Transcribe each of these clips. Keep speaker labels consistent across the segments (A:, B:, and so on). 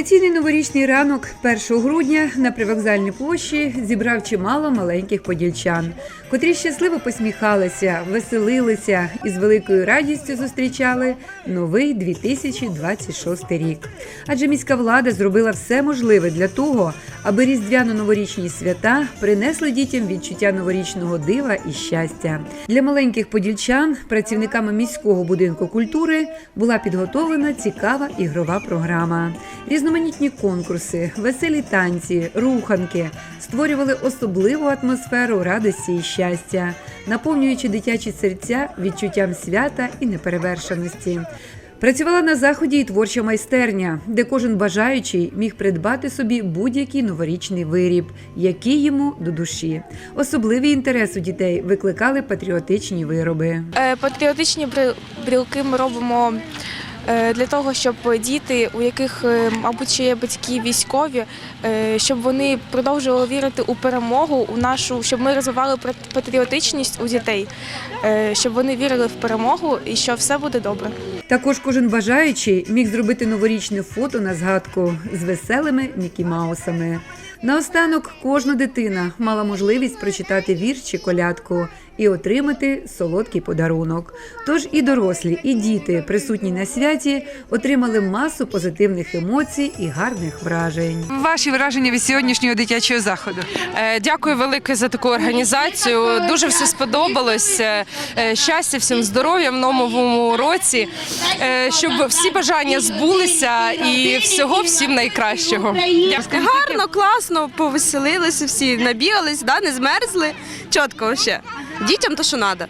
A: Традиційний новорічний ранок 1 грудня на привокзальній площі зібрав чимало маленьких подільчан, котрі щасливо посміхалися, веселилися і з великою радістю зустрічали новий 2026 рік. Адже міська влада зробила все можливе для того, аби різдвяно-новорічні свята принесли дітям відчуття новорічного дива і щастя. Для маленьких подільчан працівниками міського будинку культури була підготовлена цікава ігрова програма. Різноманітні конкурси, веселі танці, руханки створювали особливу атмосферу радості і щастя, наповнюючи дитячі серця відчуттям свята і неперевершеності. Працювала на заході і творча майстерня, де кожен бажаючий міг придбати собі будь-який новорічний виріб, який йому до душі. Особливий інтерес у дітей викликали патріотичні вироби.
B: Е, Патріотичні брілки ми робимо для того, щоб діти, у яких, е, мабуть, ще є батьки військові, е, щоб вони продовжували вірити у перемогу, у нашу, щоб ми розвивали пат- патріотичність у дітей, е, щоб вони вірили в перемогу і що все буде добре.
A: Також кожен бажаючий міг зробити новорічне фото на згадку з веселими Мікі Маусами. Наостанок кожна дитина мала можливість прочитати вірш чи колядку і отримати солодкий подарунок. Тож і дорослі, і діти, присутні на святі, отримали масу позитивних емоцій і гарних вражень.
C: Ваші враження від сьогоднішнього дитячого заходу?
D: Е, Дякую велике за таку організацію. Дуже все сподобалось. Е, е, Щастя, всім здоров'я в новому році, Е, щоб всі бажання збулися і всього всім найкращого. Дякую.
E: Гарно, класно, повеселилися всі, набігались, да, не змерзли. Чітко ще. Дітям то що треба.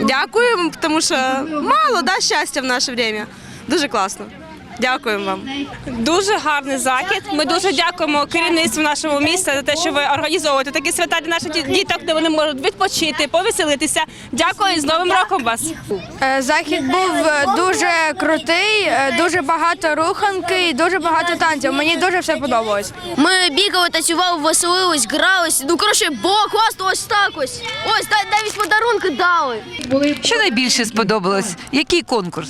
E: Дякуємо, тому що мало да, щастя в наше время. Дуже класно. Дякуємо вам.
F: Дуже гарний захід. Ми дуже дякуємо керівництву нашого міста за те, що ви організовуєте такі свята для наших діток, де вони можуть відпочити, повеселитися. Дякую і з Новим роком вас!
G: Е, Захід був е, дуже крутий, е, дуже багато руханки і дуже багато танців. Мені дуже все подобалось.
H: Ми бігали, танцювали, веселились, грались. Ну коротше, було класно, ось так ось. Ось та- навіть подарунки дали.
C: Що найбільше сподобалось? Який конкурс?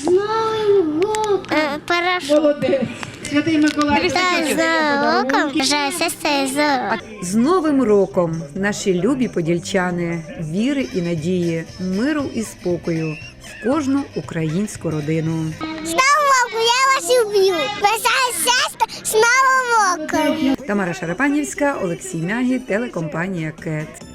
A: З Новим роком, наші любі подільчани, віри і надії, миру і спокою в кожну українську родину.
I: Я вас люблю. Бажаю щастя з Новим роком.
A: Тамара Шарапанівська, Олексій Мягі, телекомпанія КЕТ.